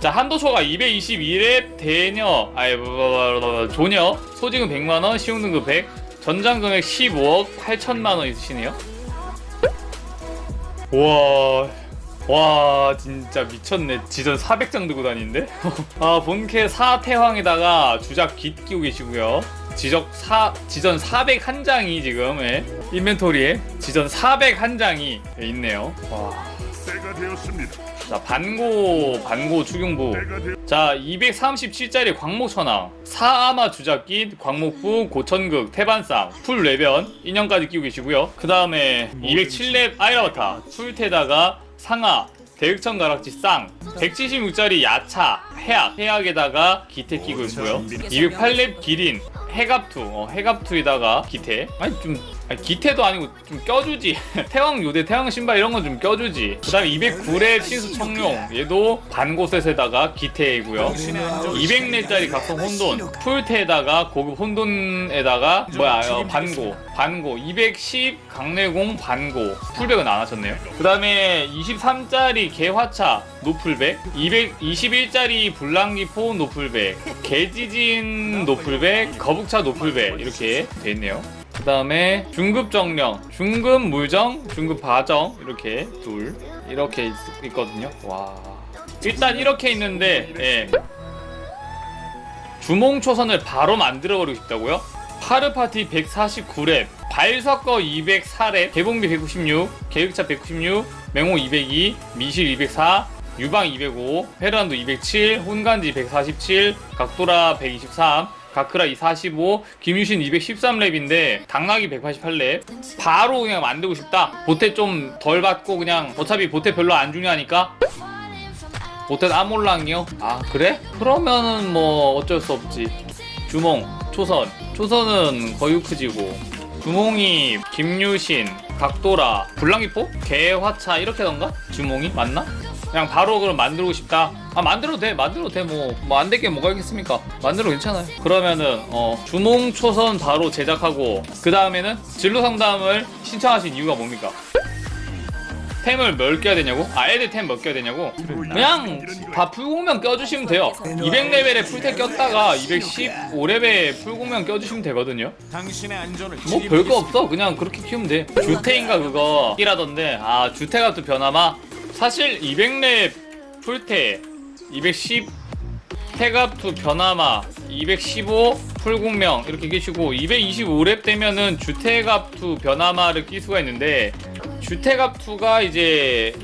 자 한도초가 222렙 대녀 아이 뭐, 뭐, 뭐, 뭐, 조녀. 소지금 100만원 시용등급 100 전장 금액 15억 8천만원 있으시네요. 우와 와 진짜 미쳤네. 지전 400장 들고 다니는데? 아 본캐 4태황에다가 주작 깃 끼고 계시고요. 지적 4 지전 401장이 지금 예, 인벤토리에 지전 401장이 있네요. 와 때가 되었습니다. 자 반고 반고 추경부. 자 237짜리 광목천왕 사아마 주작깃 광목부 고천극 태반상 풀 레변 인형까지 끼고 계시고요. 그 다음에 207렙 아이라바타 풀테다가 상하 대흑천 가락지 쌍 176짜리 야차 해악 해악에다가 기태 끼고 있고요. 208렙 기린 해갑투 어, 해갑투에다가 기태. 아니 좀 아니, 기태도 아니고 좀 껴주지. 태왕 요대 태왕 신발 이런 건 좀 껴주지. 그 다음에 209렙 신수 청룡. 얘도 반고셋에다가 기태이고요. 200렙짜리 각성 혼돈. 풀테에다가 고급 혼돈에다가 뭐야 어, 반고 반고. 210 강내공 반고. 풀백은 안 하셨네요. 그 다음에 23짜리 개화차 노플백. 221짜리 불랑기포 노플백. 개지진 노플백. 거북 차 노플백 이렇게 돼 있네요 그 다음에 중급 정령 중급 물정 중급 바정 이렇게 둘 이렇게 있, 있거든요 와 일단 이렇게 있는데 예. 주몽 초선을 바로 만들어 버리고 싶다고요? 파르파티 149렙, 발석거 204렙, 개봉비 196, 계획차 196, 맹호 202, 미실 204, 유방 205, 페르난도 207, 혼간지 147, 각도라 123, 가크라 245, 김유신 213렙인데 당나귀 188렙 바로 그냥 만들고 싶다. 보태 좀 덜 받고 그냥 어차피 보태 별로 안 중요하니까. 보태 아몰랑이요? 아 그래? 그러면은 뭐 어쩔 수 없지. 주몽 초선. 초선은 거유크지고. 주몽이 김유신 각도라 불랑기포? 개화차 이렇게던가? 주몽이? 맞나? 그냥 바로 그럼 만들고 싶다 아 만들어도 돼 만들어도 돼뭐뭐 안될게 뭐가 있겠습니까? 만들어 괜찮아요. 그러면은 어 주몽 초선 바로 제작하고 그 다음에는 진로 상담을 신청하신 이유가 뭡니까? 템을 몇 껴야 되냐고? 아 애들 템 몇 껴야 되냐고? 그냥 다 풀공명 껴주시면 돼요. 200레벨에 풀템 꼈다가 215레벨에 풀공명 껴주시면 되거든요. 뭐 별거 없어. 그냥 그렇게 키우면 돼. 주태인가 그거. 이라던데. 아 주태가 또 변화마 사실 200렙 풀태 210 태갑투 변화마 215 풀공명 이렇게 끼시고 225렙 되면은 주태갑투 변화마를 끼 수가 있는데 주태갑투가 이제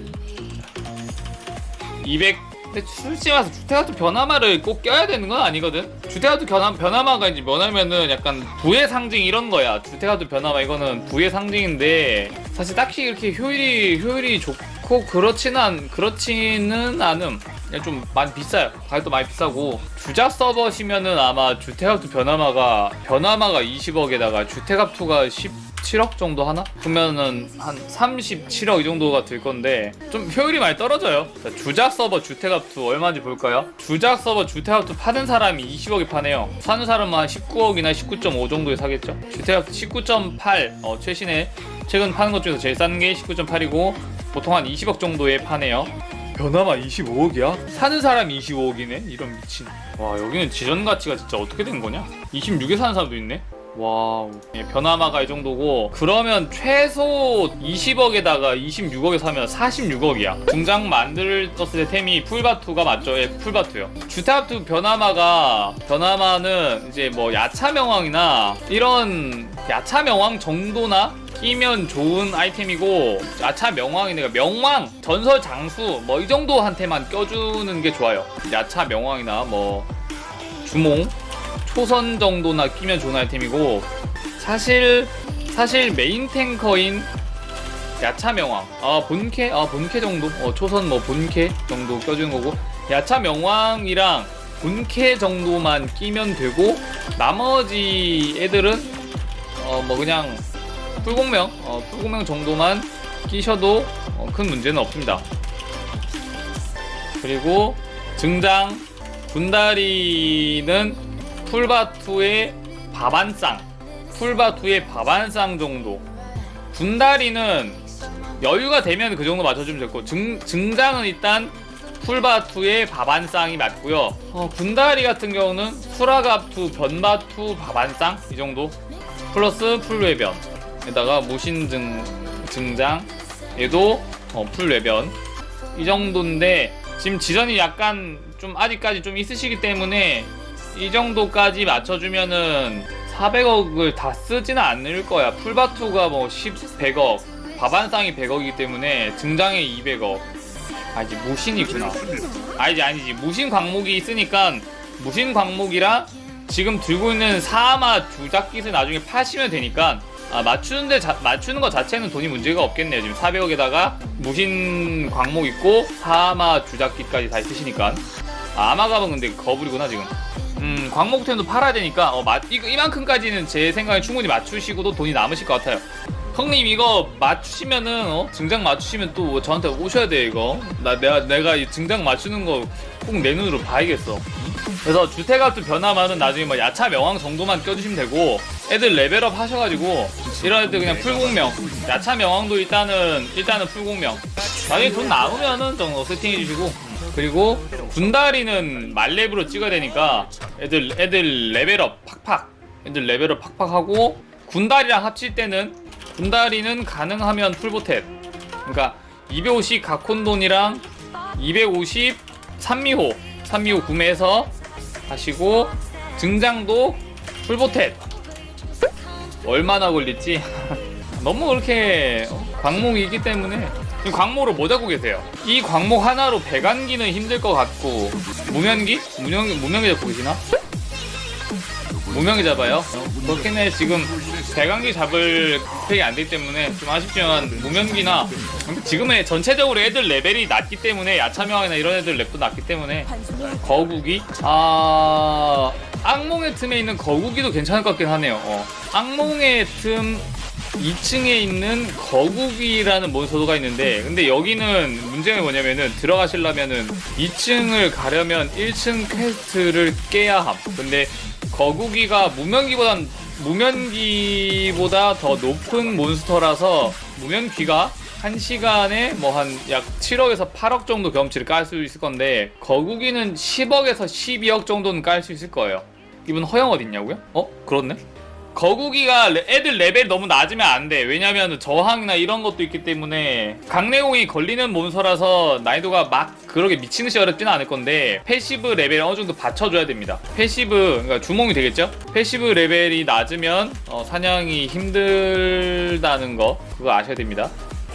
200 근데 솔직히 말해서 주태가투 변화마를 꼭 껴야 되는 건 아니거든? 주태가투 변화, 변화마가 이제 뭐냐면은 약간 부의 상징 이런 거야. 주태가투 변화마 이거는 부의 상징인데 사실 딱히 이렇게 효율이 효율이 좋고 그렇지는 않, 그렇지는 않음 그냥 좀 많이 비싸요. 가격도 많이 비싸고 주작 서버시면은 아마 주택합투 변화마가 변화마가 20억에다가 주택합투가 17억 정도 하나? 그러면은 한 37억 이 정도가 들 건데 좀 효율이 많이 떨어져요. 자, 주작 서버 주택합투 얼마인지 볼까요? 주작 서버 주택합투 파는 사람이 20억에 파네요. 사는 사람은 한 19억이나 19.5 정도에 사겠죠. 주택합투 19.8 어, 최신의 최근 파는 것 중에서 제일 싼 게 19.8이고 보통 한 20억 정도에 파네요 변화마 25억이야? 사는 사람이 25억이네? 이런 미친. 와, 여기는 지전 가치가 진짜 어떻게 된 거냐? 26에 사는 사람도 있네? 와우. 예, 변화마가 이 정도고, 그러면 최소 20억에다가 26억에 사면 46억이야. 중장 만들 떴을 때 템이 풀바투가 맞죠? 예, 풀바투요. 주택투 변화마가, 변화마는 이제 뭐 야차명왕이나 이런 야차명왕 정도나 끼면 좋은 아이템이고 야차 명왕이니까 명왕 전설 장수 뭐 이 정도 한테만 껴주는 게 좋아요. 야차 명왕이나 뭐 주몽 초선 정도나 끼면 좋은 아이템이고 사실 사실 메인 탱커인 야차 명왕. 아 본캐? 아 본캐 정도? 어 초선 뭐 본캐 정도 껴주는 거고 야차 명왕이랑 본캐 정도만 끼면 되고 나머지 애들은 어 뭐 그냥 풀공명, 어, 풀공명 정도만 끼셔도 어, 큰 문제는 없습니다. 그리고 증장 군다리는 풀바투의 밥한쌍, 풀바투의 밥한쌍 정도. 군다리는 여유가 되면 그 정도 맞춰주면 됐고 증, 증장은 일단 풀바투에 밥안쌍이 맞고요 어, 군다리 같은 경우는 수라갑투 변바투 밥안쌍 이 정도 플러스 풀외변 에다가 무신증 증장 얘도 어, 풀외변 이 정도인데 지금 지전이 약간 좀 아직까지 좀 있으시기 때문에 이 정도까지 맞춰주면은 400억을 다 쓰지는 않을 거야. 풀바투가 뭐 10, 100억, 바반상이 100억이기 때문에 증장에 200억. 아 이제 무신이구나. 아니지 아니지 무신 광목이 있으니까 무신 광목이랑 지금 들고 있는 사마 주작깃을 나중에 파시면 되니까 아, 맞추는데 자, 맞추는 것 자체는 돈이 문제가 없겠네요. 지금 400억에다가 무신 광목 있고 사마 주작깃까지 다 있으시니까 아, 아마갑은 근데 거불이구나 지금. 음 광목템도 팔아야 되니까 어, 마, 이, 이만큼까지는 제 생각에 충분히 맞추시고도 돈이 남으실 것 같아요. 형님 이거 맞추시면은 어? 증장 맞추시면 또 저한테 오셔야 돼 이거. 나 내가 내가 이 증장 맞추는 거 꼭 내 눈으로 봐야겠어. 그래서 주택가투 변화만은 나중에 뭐 야차 명왕 정도만 껴주시면 되고 애들 레벨업 하셔가지고 이런 애들 그냥 풀공명. 야차 명왕도 일단은 일단은 풀공명. 나중에 돈 남으면은 좀 어, 세팅해 주시고. 그리고 군다리는 말렙으로 찍어야 되니까 애들 애들 레벨업 팍팍. 애들 레벨업 팍팍 하고 군다리랑 합칠 때는 군다리는 가능하면 풀보텟 그러니까 250 가콘돈이랑 250 산미호 산미호 구매해서 하시고 증장도 풀보텟 얼마나 걸릴지 너무 그렇게 광목이 있기 때문에 지금 광목을 못 하고 계세요 이 광목 하나로 배관기는 힘들 것 같고 무면기? 무면기, 무면기 잡고 계시나? 무명이 잡아요. 어, 그렇긴 해. 지금 대강기 잡을 팩이 안 되기 때문에 좀 아쉽지만 무명기나 지금의 전체적으로 애들 레벨이 낮기 때문에 야차명이나 이런 애들 랩도 낮기 때문에 거국이 아 악몽의 틈에 있는 거국이도 괜찮을 것 같긴 하네요. 어. 악몽의 틈 2층에 있는 거국이라는 몬스터가 있는데 근데 여기는 문제가 뭐냐면은 들어가시려면은 2층을 가려면 1층 퀘스트를 깨야 함. 근데 거국이가 무면기보단 무면기보다 더 높은 몬스터라서 무면귀가 한 시간에 뭐 한 약 7억에서 8억 정도 경험치를 깔 수 있을 건데 거국이는 10억에서 12억 정도는 깔 수 있을 거예요. 이분 허영 어딨냐고요? 어? 그렇네. 레- 애들 레벨 너무 낮으면 안 돼. 왜냐면 저항이나 이런 것도 있기 때문에 강내공이 걸리는 몬스터라서 난이도가 막 그렇게 미친 듯이 어렵지는 않을 건데 패시브 레벨 어느 정도 받쳐줘야 됩니다. 패시브 그러니까 주몽이 되겠죠? 패시브 레벨이 낮으면 어, 사냥이 힘들다는 거 그거 아셔야 됩니다.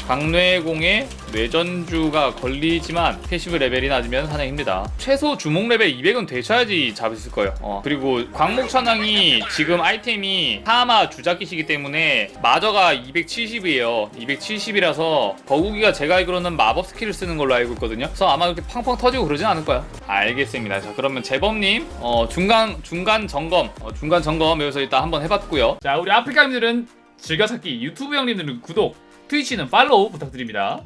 강뇌공에 뇌전주가 걸리지만 패시브 레벨이 낮으면 사냥이 힘들다. 최소 주목 레벨 200은 되셔야지 잡을 수 있을 거예요. 어. 그리고 광목 천왕이 지금 아이템이 사마 주작기시기 때문에 마저가 270이에요. 270이라서 거구기가 제가 알기로는 마법 스킬을 쓰는 걸로 알고 있거든요. 그래서 아마 그렇게 팡팡 터지고 그러진 않을 거예요. 알겠습니다. 자 그러면 재범님 어, 중간 중간 점검 어, 중간 점검 여기서 일단 한번 해봤고요. 자 우리 아프리카님들은 즐겨찾기 유튜브 형님들은 구독 트위치는 팔로우 부탁드립니다.